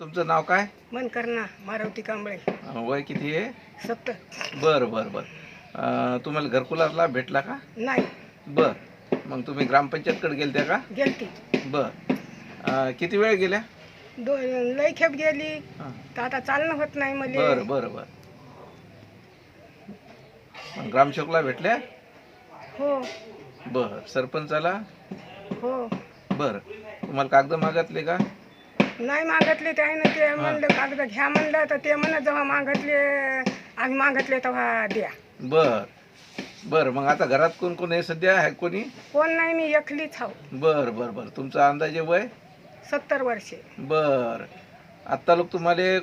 तुमचं नाव काय? मन करना मारुती कांबळे. अं, वय किती आहे? सत्तर. बरं बरं बरं. अं, तुम्हाला घरकुलाला भेटला का? नाही. बर. मग तुम्ही ग्रामपंचायतकडे गेलत्या का? गेलती. बर. अं, किती वेळ गेल्या? दो लय खेप गेली. हां. तर आता चालणं होत नाही बरं मला. बरं बरं मग ग्रामसेवकला भेटल्या? हो. बर सरपंचाला? हो. बर. तुम्हाला कागद मागतले का? नाही मागतले ते आहे ना ते म्हणलं कागद घ्या म्हणलं तर ते म्हणत जेव्हा मागतले आम्ही मागतले तेव्हा द्या. बर. बर मग आता घरात कोण कोण आहे सध्या? आहे कोणी? कोण नाही मी एकलीच हाव बर बर बर. तुमचं अंदाजे वय? सत्तर वर्षे. बर. आत्ता लोक तुम्हाला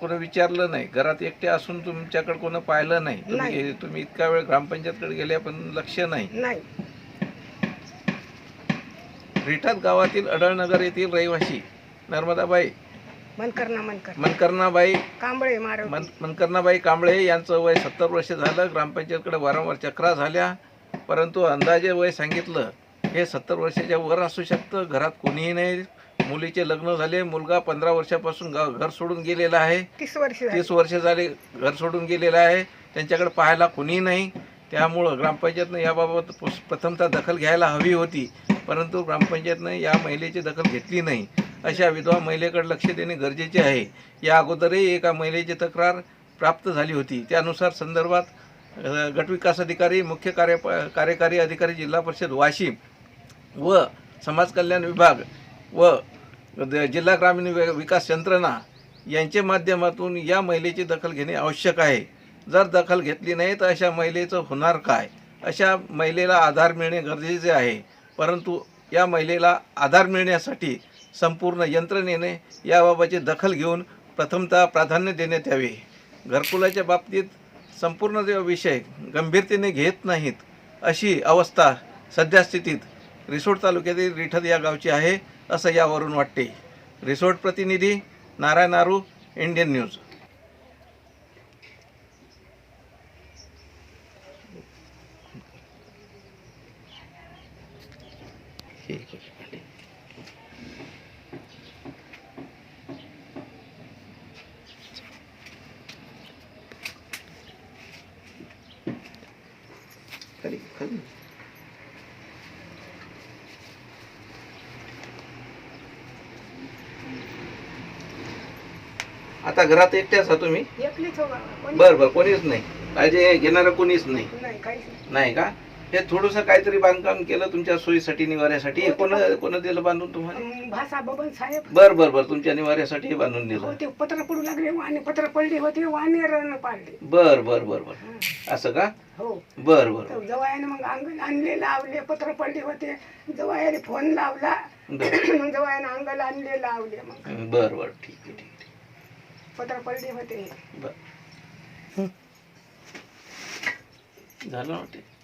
कोणी विचारलं नाही. घरात एकटे असून तुमच्याकडे कोणी पाहिलं नाही. तुम्ही नाही. तुम्ही इतका वेळ ग्रामपंचायतकडे गेले पण लक्ष नाही. नाही. रिठात गावातील अडळनगर येथील रहिवासी नर्मदाबाई मन करना मन कर मनकर्णाबाई कांबळे मन मनकर्णाबाई कांबळे यांचं वय सत्तर वर्ष झालं. ग्रामपंचायतकडे वारंवार चक्रा झाल्या. परंतु अंदाजे वय सांगितलं हे सत्तर वर्षाच्या वर असू शकतं. घरात कोणीही नाही. मुलीचे लग्न झाले. मुलगा पंधरा वर्षापासून घर सोडून गेलेला आहे. तीस वर्ष झाली. तीस वर्ष झाले घर सोडून गेलेलं आहे. त्यांच्याकडे पाहायला कोणी नाही. त्यामुळं ग्रामपंचायतनं याबाबत पुस- प्रथमतः दखल घ्यायला हवी होती. परंतु ग्रामपंचायतनं या महिलेची दखल घेतली नाही. अशा विधवा महिलेकडे लक्ष देणे गरजेचे आहे. या अगोदरही एका महिलेची तक्रार प्राप्त झाली होती. त्यानुसार संदर्भात अ, गटविकास अधिकारी मुख्य कार्य कार्यकारी अधिकारी जिल्हा परिषद वाशिम व समाज कल्याण विभाग व जिल्हा ग्रामीण विकास यंत्रणा यांच्या माध्यमातून या महिलेची दखल घेणे आवश्यक आहे. जर दखल घेतली नाही तर अशा महिलेचं होणार काय? अशा महिलेला आधार मिळणे गरजेचे आहे. परंतु या महिलेला आधार मिळण्यासाठी संपूर्ण यंत्रणेने याबाबतची दखल घेऊन प्रथमतः प्राधान्य देण्यात यावे. घरकुलाच्या बाबतीत संपूर्ण जे विषय गंभीरतेने घेत नाहीत अशी अवस्था सध्या स्थितीत रिसोड तालुक्यातील रिठद या गावची आहे. असं यावरून वाटते. रिसोर्ट प्रतिनिधी नारायण नारू इंडियन न्यूज. खाली खाली. आता घरात एकट्याच आहात तुम्ही? एकलीच हो बा. कोणी- बर बर कोणीच नाही. काळजी घेणारं कोणीच नाही. नाही काहीच नाही. नाही का? हे थोडंसं काहीतरी बांधकाम केलं तुमच्या सोयीसाठी निवाऱ्यासाठी. हे कोण कोण दिलं बांधून तुम्हाला? अं, भाषा बबन साहेब. बर बर बर. तुमच्या निवाऱ्यासाठी हे बांधून हो दिलं ते पत्र पडू लागले वाणी पत्र पडले होते वानेर पाडले. बर बर बर बर. हं. असं का? हो. बर बर तर जवायाने मग अंगण आणले लावले पत्र पडले होते. जवायाने फोन लावला. बर. मग जवायाने अंगण आणले लावले मग. बर बर. ठीक आहे ठीक आहे. पत्र पडले होते. झालं वाटते?